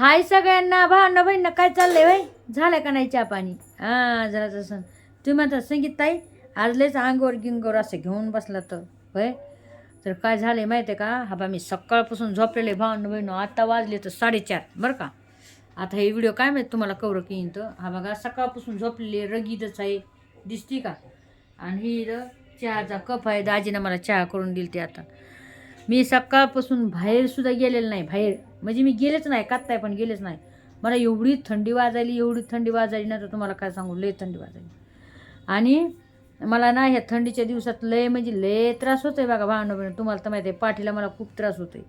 हाय सगळ्यांना भावना बहिणीनं काय चाललंय भाई झालं का नाही चहा पाणी? हां जरा तसं तुम्ही म्हणता संगीत ताई आज लयच अंगोर गिंगोर असं घेऊन बसला तर होय? तर काय झालंय माहिती आहे का? हा बा मी सकाळपासून झोपलेले भावना बहिणं आत्ता वाजले तर साडेचार बरं का? आता हे व्हिडिओ काय माहीत तुम्हाला कवर की तर? हा बघा सकाळपासून झोपलेले रगीतच आहे दिसती का? आणि ही चहाचा कप आहे दाजीनं मला चहा करून दिली ते आता. मी सकाळपासून बाहेरसुद्धा गेलेलं नाही बाहेर. म्हणजे मी गेलेच नाही कात्ताय पण गेलेच नाही. मला एवढी थंडी वाजायली एवढी थंडी वाजायली ना तर तुम्हाला काय सांगू लय थंडी वाजायली. आणि मला ना ह्या थंडीच्या दिवसात लय म्हणजे लय त्रास होतोय बघा भावना बहिणी तुम्हाला तर माहिती आहे पाठीला मला खूप त्रास होतोय.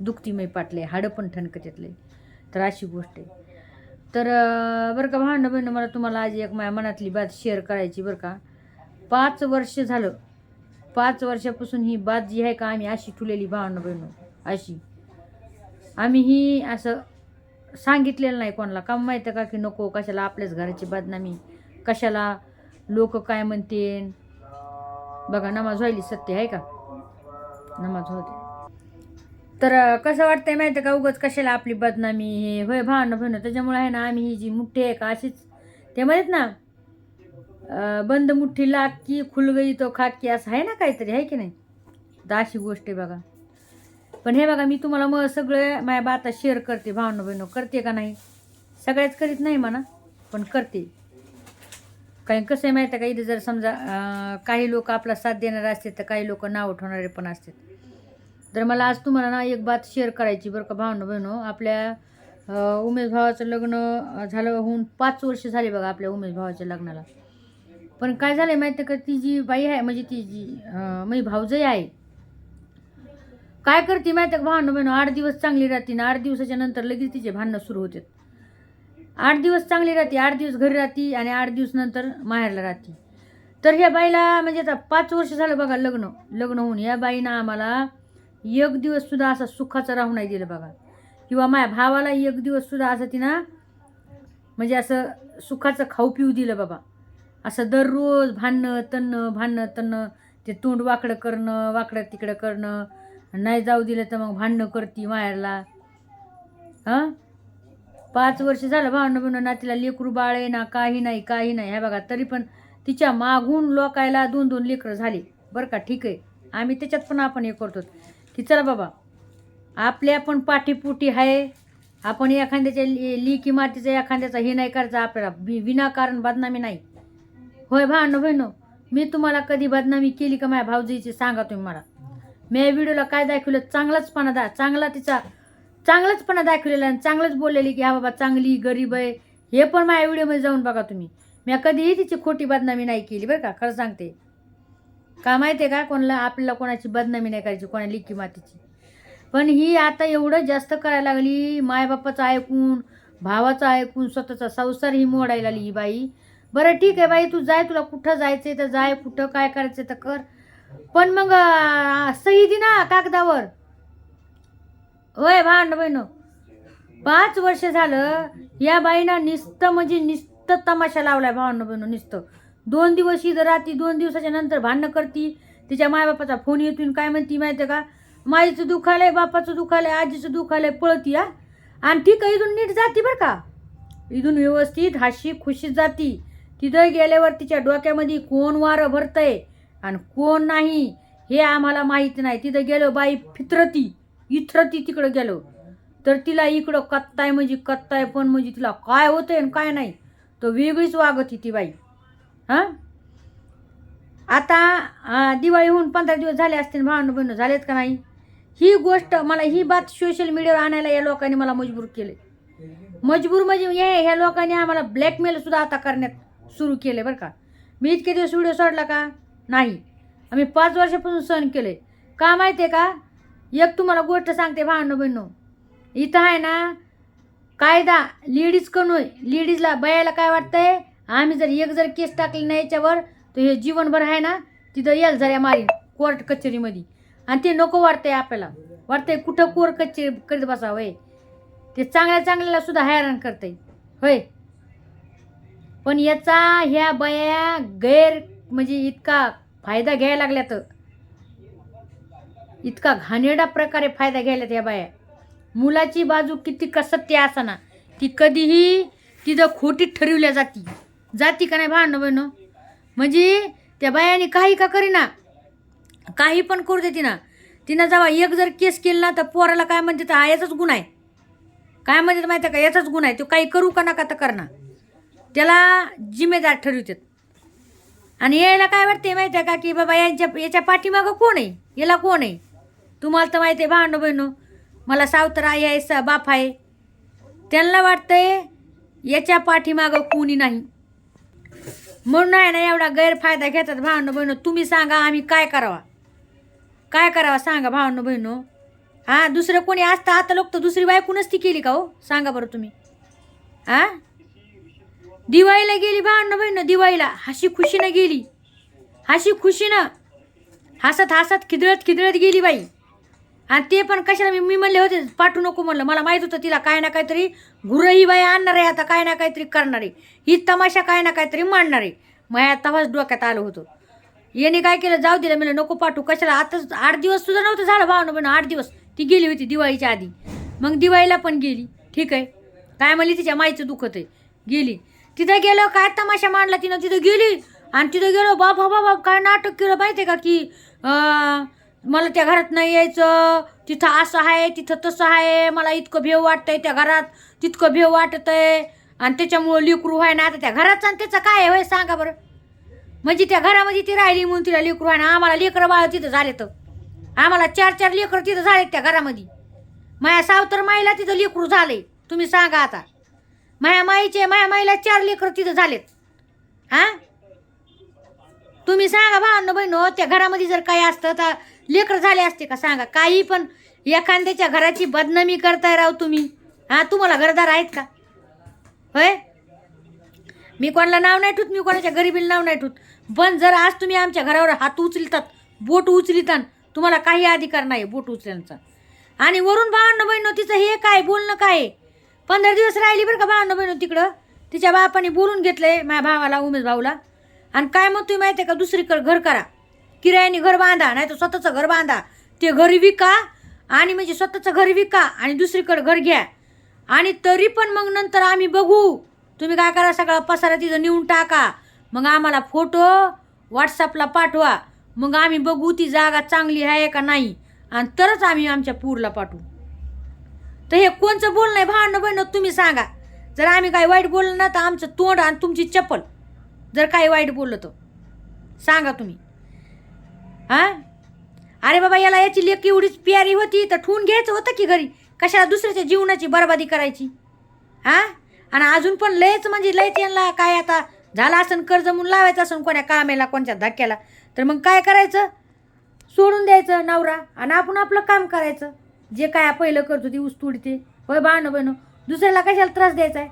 दुखती मी पाटले हाडं पण ठणकत तर अशी गोष्ट आहे. तर बरं का भावना बहिणं मला तुम्हाला आज एक माझ्या मनातली बात शेअर करायची बरं का. पाच वर्ष झालं. पाच वर्षापासून ही बात जी आहे का आम्ही अशी ठुलेली भावना बहिण अशी. आम्ही ही असं सांगितलेलं नाही कोणाला. का माहिती का की नको कशाला आपल्याच घराची बदनामी? कशाला लोक काय म्हणतील? बघा नमाज व्हायली सत्य आहे का? नमाज होते तर कसं वाटतंय माहिती का उगाच कशाला आपली बदनामी हे? होय भावना बहिणं त्याच्यामुळे आहे ना आम्ही ही जी मुठ्ठी आहे का अशीच ते म्हणत ना बंद मुठ्ठी लाग की खुल गई तो खाक की असं आहे ना काहीतरी आहे की नाही? तर अशी गोष्ट आहे बघा. पण हे बघा मी तुम्हाला मग सगळं माझ्या बाता शेअर करते भावना बहिणं. करते का नाही? सगळ्याच करीत नाही म्हणा पण करते. काही कसं आहे माहिती आहे का इथे जर समजा काही लोक आपला साथ देणारे असतात तर काही लोक नाव ठेवणारे पण असतात तर मला आज तुम्हाला ना एक बात शेअर करायची बरं का भावना बहिणो. आपल्या उमेश भावाचं लग्न झालं होऊन पाच वर्ष झाले बघा आपल्या उमेश भावाच्या लग्नाला. पण काय झालं आहे माहिती आहे का ती जी बाई आहे म्हणजे ती जी मी माझी भावजई आहे काय करते माहिती आहे का? भावना बहिणो आठ दिवस चांगली राहते ना आठ दिवसाच्या नंतर लगेच तिचे भांडणं सुरू होतात. आठ दिवस चांगली राहते आठ दिवस घरी राहते आणि आठ दिवस नंतर माहेरला राहते. तर ह्या बाईला म्हणजे आता पाच वर्ष झालं बघा लग्न लग्न होऊन या बाईनं आम्हाला एक दिवस सुद्धा असा सुखाचा राहू नाही दिलं बघा. किंवा माझ्या भावाला एक दिवस सुद्धा असं तिनं म्हणजे असं सुखाचं खाऊ पिऊ दिलं बाबा. असं दररोज भांडणं तन्न भांडणं तन्न ते तोंड वाकडं करणं वाकडं तिकडं करणं नाही जाऊ दिलं तर मग भांडणं करती माहेरला. हां? पाच वर्ष झालं भांडणं बिंडणं ना तिला लेकरू बाळ आहे ना काही नाही काही नाही. ह्या बघा तरी पण तिच्या मागून लोकायला दोन दोन लेकरं झाली. बरं का? ठीक आहे. आम्ही त्याच्यात पण आपण हे करतो की चला बाबा आपल्या पण पाठीपुटी आहे. आपण एखाद्याच्या ली लिकी मातीचा एखाद्याचा हे नाही करायचा आपल्याला. बि विनाकारण बदनामी नाही. होय भांडणं बहिणं मी तुम्हाला कधी बदनामी केली का माझ्या भाऊजीची सांगा तुम्ही मला. मी या व्हिडिओला काय दाखवलं? चांगलाचपणा दा चांगला तिचा चांगलाचपणा दाखवलेला आणि चांगलंच बोललेली की हा बाबा चांगली गरीब आहे. हे पण माझ्या व्हिडिओमध्ये जाऊन बघा तुम्ही. मी कधीही तिची खोटी बदनामी नाही केली बरं का खरं सांगते. का माहिती आहे का कोणाला आपल्याला कोणाची बदनामी नाही करायची कोणा लिखी मातीची. पण ही आता एवढं जास्त करायला लागली मायबापाचं ऐकून भावाचं ऐकून स्वतःचा संसार ही मोडायला लागली ही बाई. बरं ठीक आहे बाई तू जाय तुला कुठं जायचं आहे तर जाय कुठं काय करायचं तर कर. पण मग सही दे ना कागदावर. होय भांड बहिण. पाच वर्ष झालं या बाईनं नुसतं म्हणजे नुसतं तमाशा लावलाय भावांना बहिण नुसतं. दोन दिवस इथं राहती दोन दिवसाच्या नंतर भांडणं करती. तिच्या मायबापाचा फोन येतून काय म्हणती माहिती का? माईचं दुखालंय बापाचं दुखालंय आजीचं दुखालंय पळती हा. आणि ठीक आहे इथून नीट जाती बरं का? इथून व्यवस्थित हाशी खुशीत जाती. तिथं गेल्यावर तिच्या डोक्यामध्ये कोण वारं भरतंय? आणि कोण नाही हे आम्हाला माहीत नाही. तिथं गेलो बाई फित्रती इथरती तिकडं गेलो. तर तिला इकडं कत्ताय म्हणजे कत्ताय पण म्हणजे तिला काय होतंय आणि काय नाही. तो वेगळीच वागत ती बाई. हां? आता दिवाळी होऊन पंधरा दिवस झाले असतील भावनं बहिणं झालेत का नाही? ही गोष्ट मला ही बात सोशल मीडियावर आणायला या लोकांनी मला मजबूर केले मजबूर म्हणजे हे ह्या लोकांनी आम्हाला ब्लॅकमेल सुद्धा आता करण्यात सुरू केले बरं का. मी इतके दिवस व्हिडिओ सोडला का? नाही. आम्ही पाच वर्षापासून सहन केले. का माहिती आहे का? एक तुम्हाला गोष्ट सांगते भावनं बहिणं. इथं आहे ना कायदा लेडीज कनोय लेडीजला बायाला काय वाटतंय? आम्ही जर एक जर केस टाकली नाही याच्यावर तर हे जीवनभर आहे ना तिथं येल जऱ्या मारी कोर्ट कचेरीमध्ये. आणि ते नको वाटतंय आपल्याला. वाटतंय कुठं कोर्ट कचेरी करीत बसावं होय. ते चांगल्या चांगल्याला सुद्धा हैराण करते होय. पण याचा ह्या बया गैर म्हणजे इतका फायदा घ्यायला लागल्यात. इतका घाणेरडा प्रकारे फायदा घ्यायल्यात या बाया. मुलाची बाजू किती कसत्य असना. ती कधीही तिथं खोटी ठरवल्या जाती. जाती का नाही भांडणं बहिणं म्हणजे त्या बायाने काही का करीना? काही पण करू देते ना तिनं जेव्हा एक जर केस केली ना तर पोराला काय म्हणते तर हा याचाच गुन्हा आहे. काय म्हणते माहिती आहे का? याचाच गुन्हा आहे. तो काही करू का नका तर करणार. त्याला जिम्मेदार ठरवतात. आणि यायला काय वाटते माहिती आहे का? की बाबा यांच्या याच्या पाठीमागं कोण आहे? याला कोण आहे? तुम्हाला तर माहिती आहे भांडो बहिणो मला सावतर आई आहे सा बाप आहे. त्यांना वाटतंय याच्या पाठीमागं कोणी नाही. म्हणून आहे ना एवढा गैरफायदा घेतात भावनो बहिणो तुम्ही सांगा आम्ही काय करावा? काय करावा सांगा भावनो बहिणो हां दुसरं कोणी असतं आता लोक तर दुसरी बायकूनच ती केली का हो? सांगा बरं तुम्ही. हां? दिवाळीला गेली भावनो बहिणं दिवाळीला. हशी खुशीनं गेली. हशी खुशीनं हसत हसत खिदळत खिदळत गेली बाई. आणि ते पण कशाला मी मी म्हणले होते पाठवू नको म्हणलं. मला माहीत होतं तिला काय ना काहीतरी गुरही बाई आणणार आहे आता काय ना काहीतरी करणार आहे. ही तमाशा काय ना काहीतरी मांडणार आहे. माझ्या तवाच डोक्यात आलं होतं. याने काय केलं? जाऊ दिलं. म्हणलं नको पाठवू. कशाला? आताच आठ दिवस सुद्धा नव्हतं झालं भावनं पण आठ दिवस. ती गेली होती दिवाळीच्या आधी. मग दिवाळीला पण गेली. ठीक आहे. काय म्हणली तिच्या? माईचं दुखत आहे. गेली. तिथं गेलो काय तमाशा मांडला तिनं? तिथं गेली आणि तिथं गेलो बाप हा बाबा काय नाटक केलं माहिती का की मला त्या घरात नाही यायचं तिथं असं आहे तिथं तसं आहे मला इतकं भेव वाटतंय त्या घरात तितकं भेव वाटत आहे आणि त्याच्यामुळं लेकरू आहे ना आता त्या घराचं आणि त्याचं काय आहे होय सांगा बरं. म्हणजे त्या घरामध्ये ती राहिली म्हणून तिला लेकरू आहे ना आम्हाला लेकरं बाळ तिथं झाले तर आम्हाला चार चार लेकरं तिथं झाले त्या घरामध्ये. माया सावतर माईला तिथं लेकरू झाले तुम्ही सांगा आता. माया माईचे माया माईला चार लेकरं तिथं झालेत. हां? तुम्ही सांगा भावांनो बहिणो त्या घरामध्ये जर काही असतं तर लेकर झाले असते का? सांगा. काही पण एखाद्याच्या घराची बदनामी करताय राव तुम्ही. हां तुम्हाला घरदार आहेत का? होय? मी कोणाला नाव नाही ठूत मी कोणाच्या गरिबीला नाव नाही ठूत पण जर आज तुम्ही आमच्या घरावर हात उचलतात बोट उचलितात तुम्हाला काही अधिकार नाही बोट उचलण्याचा. आणि वरून भावांनो बहिणो तिचं हे काय बोलणं काय आहे? पंधरा दिवस राहिली बरं का भावांनो बहिणो तिकडं? तिच्या बापाने बोलून घेतलंय माझ्या भावाला उमेश भाऊला. आणि काय म्हणतोय माहिती आहे का? दुसरीकडे घर करा. किरायाने घर बांधा नाही तर स्वतःचं घर बांधा. ते घर विका आणि म्हणजे स्वतःचं घर विका आणि दुसरीकडे घर घ्या. आणि तरी पण मग नंतर आम्ही बघू. तुम्ही काय करा सगळा पसारा तिथं नेऊन टाका. मग आम्हाला फोटो व्हॉट्सअपला पाठवा. मग आम्ही बघू ती जागा चांगली आहे का नाही. आणि तरच आम्ही आमच्या पूरला पाठवू. तर हे कोणचं बोलणं आहे? भांडणं बहिणं तुम्ही सांगा. जर आम्ही काय वाईट बोललं ना तर आमचं तोंड आणि तुमची चप्पल. जर काही वाईट बोललं तर. सांगा तुम्ही. हां? अरे बाबा याला याची लेक एवढीच प्यारी होती तर ठेवून घ्यायचं होतं की घरी? कशाला दुसऱ्याच्या जीवनाची बरबादी करायची? हां? आणि अजून पण लयच म्हणजे लयच यांना काय आता झालं असन कर्ज म्हणून लावायचं असन कोण्या कामेला कोणत्या धक्क्याला. तर मग काय करायचं? सोडून द्यायचं नवरा आणि आपण आपलं काम करायचं. जे काय पहिलं करतो ती ऊस ते होय बाण बहिण दुसऱ्याला कशाला त्रास द्यायचा आहे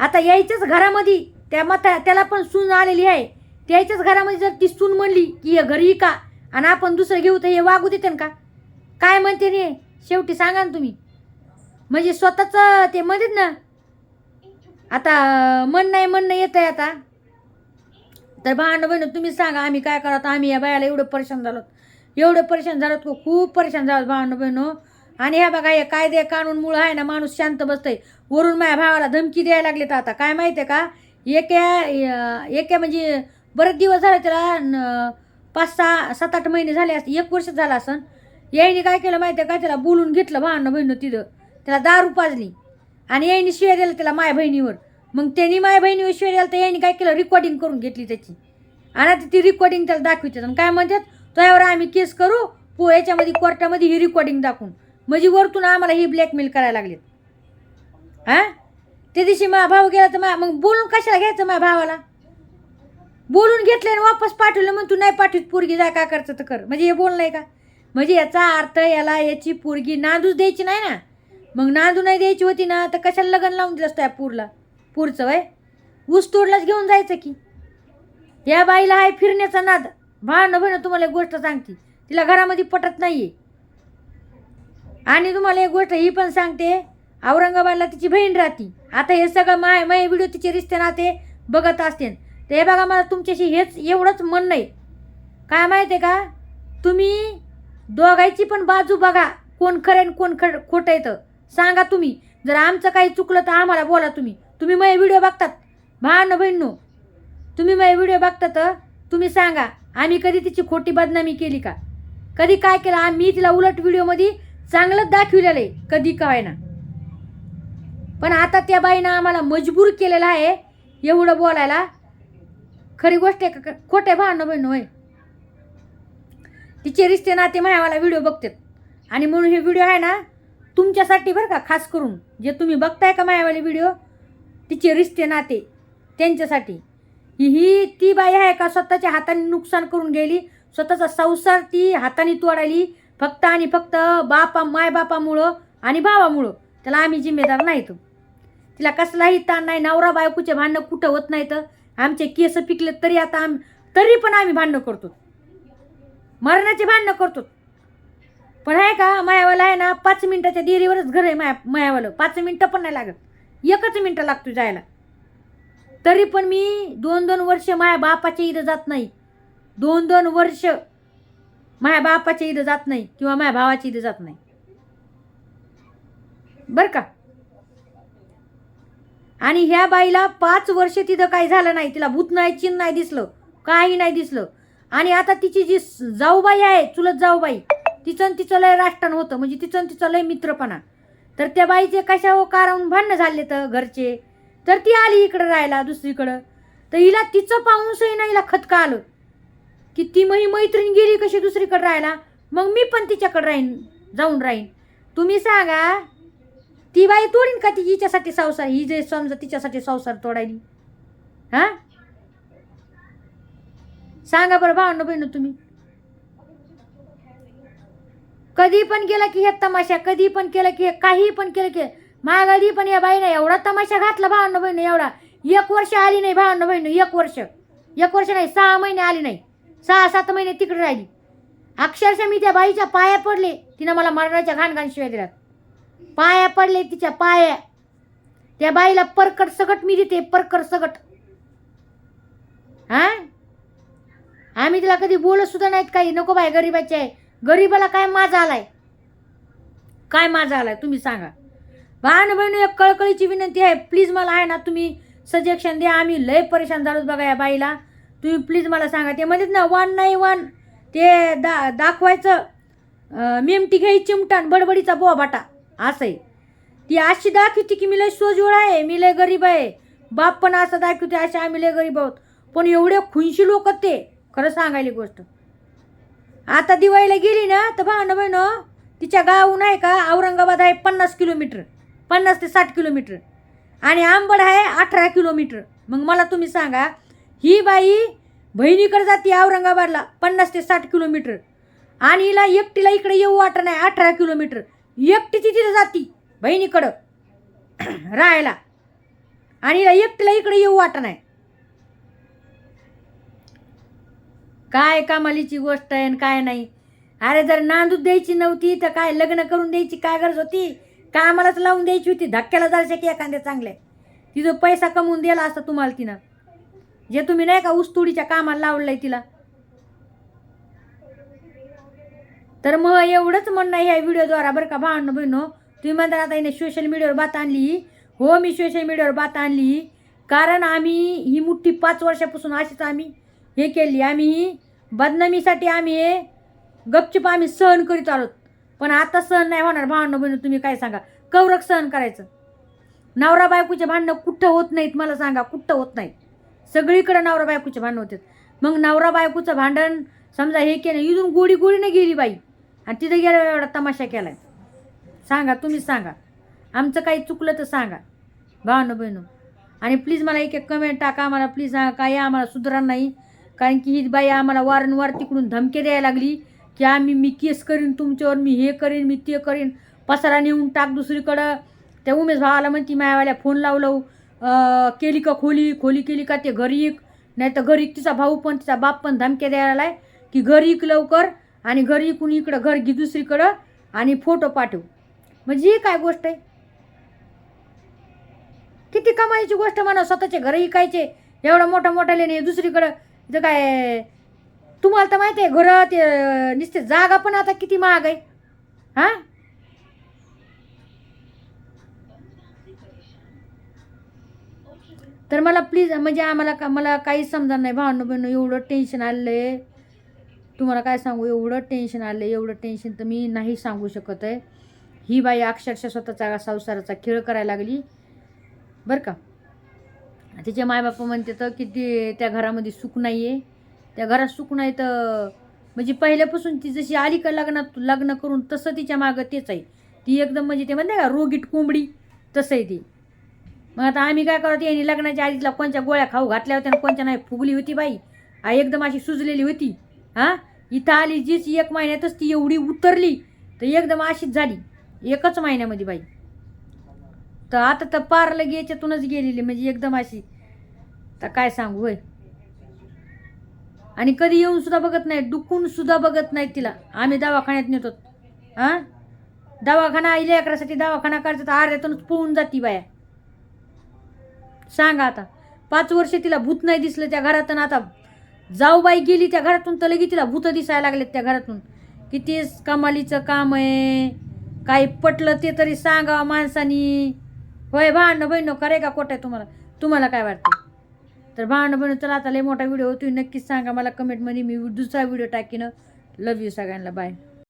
आता यायच्याच घरामध्ये त्या मता त्याला पण सून आलेली आहे. त्याच्याच घरामध्ये जर ती सून म्हणली की हे घरी का आणि आपण दुसरं घेऊ तर हे वागू देते का? काय म्हणते रे? शेवटी सांगा ना तुम्ही. म्हणजे स्वतःचं ते म्हणतात ना आता मन नाही म्हणणं येत आहे आता. तर भांड बहिण तुम्ही सांगा आम्ही काय करत आम्ही या बायाला एवढं परेशान झालो एवढं परेशान झालं की खूप परेशान झालं भावानं बहिणो. आणि ह्या बघा हे कायदे कानूनमुळं आहे ना माणूस शांत बसतंय. वरून माझ्या भावाला धमकी द्यायला लागले तर आता. काय माहिती आहे का? एका एका म्हणजे बरेच दिवस झाले त्याला न- पाच सहा सात आठ महिने झाले असते एक वर्ष झालं असं याईने काय केलं माहिती आहे का? त्याला बोलून घेतलं भावानं बहिणं तिथं. त्याला दारू पाजली. आणि याईने शिव्या दिला त्याला माय बहिणीवर. मग त्यांनी माय बहिणीवर शिव्या दिला तर याईने काय केलं? रेकॉर्डिंग करून घेतली त्याची. आणि आता ती रेकॉर्डिंग त्याला दाखवतात आणि काय म्हणतात? त्यावर आम्ही केस करू पो याच्यामध्ये कोर्टामध्ये ही रेकॉर्डिंग दाखवून. म्हणजे वरतून आम्हाला ही ब्लॅकमेल करायला लागलेत. हां? त्या दिवशी मा भाऊ गेला तर मा मग बोलून कशाला घ्यायचं माझ्या भावाला? बोलून घेतलं आणि वापस पाठवलं मग तू नाही पाठवत पोरगी जा का करचं तर कर. म्हणजे हे बोलणं आहे का? म्हणजे याचा अर्थ याला याची पोरगी नांदूच द्यायची नाही ना. मग नांदू नाही द्यायची होती ना तर कशाला लग्न लावून दिलं असतं या पूरला? पूरचं वय? ऊस तोडलाच घेऊन जायचं की. या बाईला आहे फिरण्याचा नाद. भांडणं बहिणं तुम्हाला एक गोष्ट सांगते. तिला घरामध्ये पटत नाही आहे आणि तुम्हाला एक गोष्ट ही पण सांगते औरंगाबादला तिची बहीण राहते. आता हे सगळं माय माय व्हिडिओ तिचे रिश्ते नाते बघत असते. तर हे बघा मला तुमच्याशी हेच एवढंच म्हणणं आहे. काय माहिती आहे का? तुम्ही दोघायची पण बाजू बघा कोण खरं आणि कोण खर खोटं येतं सांगा तुम्ही. जर आमचं काही चुकलं तर आम्हाला बोला तुम्ही. तुम्ही माझे व्हिडिओ बघतात. भान बहिणू तुम्ही माझे व्हिडिओ बघता तर तुम्ही सांगा. आम्ही कधी तिची खोटी बदनामी केली का? कधी काय केलं? आम्ही तिला उलट व्हिडिओमध्ये चांगलंच दाखविलेलं आहे. कधी काय ना. पण आता त्या बाईनं आम्हाला मजबूर केलेलं आहे एवढं बोलायला. खरी गोष्ट आहे का? खोटे भांडणं बहिण होय. तिचे रिश्ते नाते मायावाला व्हिडिओ बघतात. आणि म्हणून हे व्हिडिओ आहे ना तुमच्यासाठी बरं का खास करून. जे तुम्ही बघताय का मायावाले व्हिडिओ? तिचे रिश्ते नाते त्यांच्यासाठी. ही ही ती बाई आहे का? स्वतःच्या हाताने नुकसान करून गेली. स्वतःचा संसार ती हाताने तोडायली. फक्त आणि फक्त बापा मायबापामुळं आणि भावामुळं. त्याला आम्ही जिम्मेदार नाहीत तिला कसलाही ताण नाही नवरा बायकोचे भांडणं कुठं होत नाही तर आमचे केस पिकले तरी आता आम तरी पण आम्ही भांडणं करतो. मरणाचे भांडणं करतो. पण आहे का मायावाला आहे ना पाच मिनटाच्या देरीवरच घर आहे माया मायावालं. पाच मिनटं पण नाही लागत. एकच मिनटं लागतो जायला. तरी पण मी दोन दोन वर्ष माझ्या बापाच्या इथं जात नाही. दोन दोन वर्ष माझ्या बापाच्या इथं जात नाही किंवा माझ्या भावाच्या इथं जात नाही. बरं का? आणि ह्या बाईला पाच वर्ष तिथं काही झालं नाही. तिला भूत नाही चिन्ह नाही दिसलं काही नाही दिसलं. आणि आता तिची जी जाऊबाई आहे चुलत जाऊबाई तिचं तिचं लय राष्ट्रण होतं. म्हणजे तिचं तिचं लय मित्रपणा. तर त्या बाईचे कशा हो कारण भांडणं झाले तर घरचे? तर ती आली इकडं राहायला दुसरीकडं. तर हिला तिचं पाहूनसही ना हिला खतका आलं. की ती मही मैत्रीण गेली कशी दुसरीकडं राहायला? मग मी पण तिच्याकडं राहीन जाऊन राहीन. तुम्ही सांगा ती बाई तोडीन का ती हिच्यासाठी संसार? ही जे समजा तिच्यासाठी संसार तोडायली. हां? सांगा बरं भावनं बहिण तुम्ही. कधी पण केलं की हे तमाशा कधी पण केलं की हे काही पण केलं की मागाली पण या बाईने एवढा तमाशा घातला भावांना बहिण एवढा. एक वर्ष आली नाही भावांना बहिण एक वर्ष. एक वर्ष नाही सहा महिने आली नाही. सहा सात महिने तिकडे राहिली. अक्षरशः मी त्या बाईच्या पाया पडले तिनं मला मरणाच्या घाण घाण शिवाय दिल्यात पाया पडले तिच्या पाया. त्या बाईला परकट सगट मी देते परकट सगट. हा? आम्ही तिला कधी बोलत सुद्धा नाहीत काही नको बाय गरीबाचे आहे. गरीबाला काय माझा आलाय? काय माझा आलाय तुम्ही सांगा. बहिणी एक कळकळीची विनंती आहे. प्लीज मला आहे ना तुम्ही सजेशन द्या. आम्ही लय परेशान झालोच बघा या बाईला. तुम्ही प्लीज मला सांगा. ते म्हणतात ना वन नाही वन ते दा दाखवायचं. मेमटी घ्यायची चिमटान बडबडीचा बोबाटा असं आहे ती अशी दाखवते की मी लय सोजवळ आहे मी लय गरीब आहे. बाप पण असं दाखवते असे आम्ही लय गरीब आहोत. पण एवढे खुनशी लोक ते. खरं सांगायली गोष्ट. आता दिवाळीला गेली ना तर भांडं बहिण तिच्या गावून आहे का औरंगाबाद आहे पन्नास किलोमीटर. पन्नास ते साठ किलोमीटर. आणि आंबड आहे अठरा किलोमीटर. मग मला तुम्ही सांगा ही बाई बहिणीकडे जाते औरंगाबादला पन्नास ते साठ किलोमीटर. आणि हिला एकटीला इकडे येऊ वाटत नाही अठरा किलोमीटर. एकटी तिथे तिथं जाती बहिणीकडं. राहायला. आणि हिला एकटीला इकडे येऊ वाटत नाही. काय कामालीची गोष्ट आहे आणि काय नाही. अरे जर नांदूत द्यायची नव्हती तर काय लग्न करून द्यायची काय गरज होती? कामालाच लावून द्यायची होती धक्क्याला जायचं की एखाद्या चांगले. तिथं पैसा कमवून दिला असता तुम्हाला तिनं. जे तुम्ही नाही का ऊसतोडीच्या कामाला लावलंय तिला. तर मग एवढंच म्हणणं आहे ह्या व्हिडिओद्वारा बरं का भावनं बहिणो तुम्ही म्हणता आता हिने सोशल मीडियावर बात आणली. हो मी सोशल मीडियावर बात आणली. कारण आम्ही ही मुठ्ठी पाच वर्षापासून अशीच आम्ही. हे केली. आम्ही बदनामीसाठी आम्ही गपचिप आम्ही सहन करीत आहोत. पण आता सहन नाही होणार. भावनं बहिणी तुम्ही काय सांगा? कवरक सहन करायचं. नवरा बायकोचे भांडणं कुठं होत नाहीत मला सांगा. कुठं होत नाहीत? सगळीकडे नवरा बायकोचे भांडणं होतात. मग नवरा बायकोचं भांडण समजा हे केलं इथून गोडी गोडीने गेली बाई. आणि तिथं गेल्यावर एवढा तमाशा केलाय. सांगा तुम्हीच सांगा. आमचं काही चुकलं तर सांगा. भावनं बहिणं आणि प्लीज मला एक एक कमेंट टाका. आम्हाला प्लीज सांगा काही आम्हाला सुधारा नाही. कारण की ही बाई आम्हाला वारंवार तिकडून धमके द्यायला लागली. की आम्ही मी केस करीन तुमच्यावर मी हे करीन मी ते करीन. पसारा नेऊन टाक दुसरीकडं. त्या उमेश भावाला म्हणती मायावाल्या फोन लावलं हो. केली का खोली? खोली केली का ते घरी एक? नाही तर घरी तिचा भाऊ पण तिचा बाप पण धमक्या द्यायला आहे की घरी इक लवकर आणि घरी इकून इकडं घर घे दुसरीकडं आणि फोटो पाठवू. म्हणजे ही काय गोष्ट आहे? किती कमाईची गोष्ट म्हणा स्वतःचे घर इकायचे. एवढा मोठा मोठा लेणे दुसरीकडं. इथं काय तुम्हाला तर माहिती आहे घरं ते नुसते जागा पण आता किती महाग आहे. हां? तर मला प्लीज म्हणजे आम्हाला का मला काहीच समजा नाही भावनं बहिणं एवढं टेन्शन आलं आहे तुम्हाला काय सांगू एवढं टेन्शन आलं आहे एवढं टेन्शन तर मी नाही सांगू शकत आहे. ही बाई अक्षरशः स्वतःचा संसाराचा खेळ करायला लागली. बरं का? तिचे मायबाप म्हणते तर की त्या घरामध्ये सुख नाही आहे त्या घरात सुख नाही तर म्हणजे पहिल्यापासून ती जशी आली का लग्नात लग्न करून तसं तिच्या मागं तेच आहे. ती एकदम म्हणजे ते म्हणते का रोगीट कोंबडी तसं आहे ती. मग आता आम्ही काय करत यांनी लग्नाच्या आधीला कोणत्या गोळ्या खाऊ घातल्या होत्या आणि कोणत्या नाही फुगली होती बाई. आ एकदम अशी सुजलेली होती. हां? इथं आली जीच एक महिन्यातच ती एवढी उतरली तर एकदम अशीच झाली. एकच महिन्यामध्ये बाई. तर आता तर पार गेच्यातूनच गेलेली म्हणजे एकदम अशी. तर काय सांगू होय. आणि कधी येऊन सुद्धा बघत नाही डुकून सुद्धा बघत नाहीत तिला. आम्ही दवाखान्यात नेतो. हां? दवाखाना आई अकरासाठी दवाखाना करतात आर्ध्यातूनच पळून जाती बाया. सांगा आता पाच वर्ष तिला भूत नाही दिसलं त्या घरातून आता. जाऊ बाई गेली त्या घरातून तर लगी तिला भूत दिसायला लागलेत त्या घरातून. किती कमालीचं काम आहे. काही पटलं ते तरी सांगा माणसानी. होय भांडणं बहिणं करे का कोट आहे तुम्हाला? तुम्हाला काय वाटतं? तर भांडण बहिणं चला आता लय मोठा व्हिडिओ तुम्ही नक्कीच सांगा मला कमेंटमध्ये मी दुसरा व्हिडिओ टाकीन. लव यू सगळ्यांना. बाय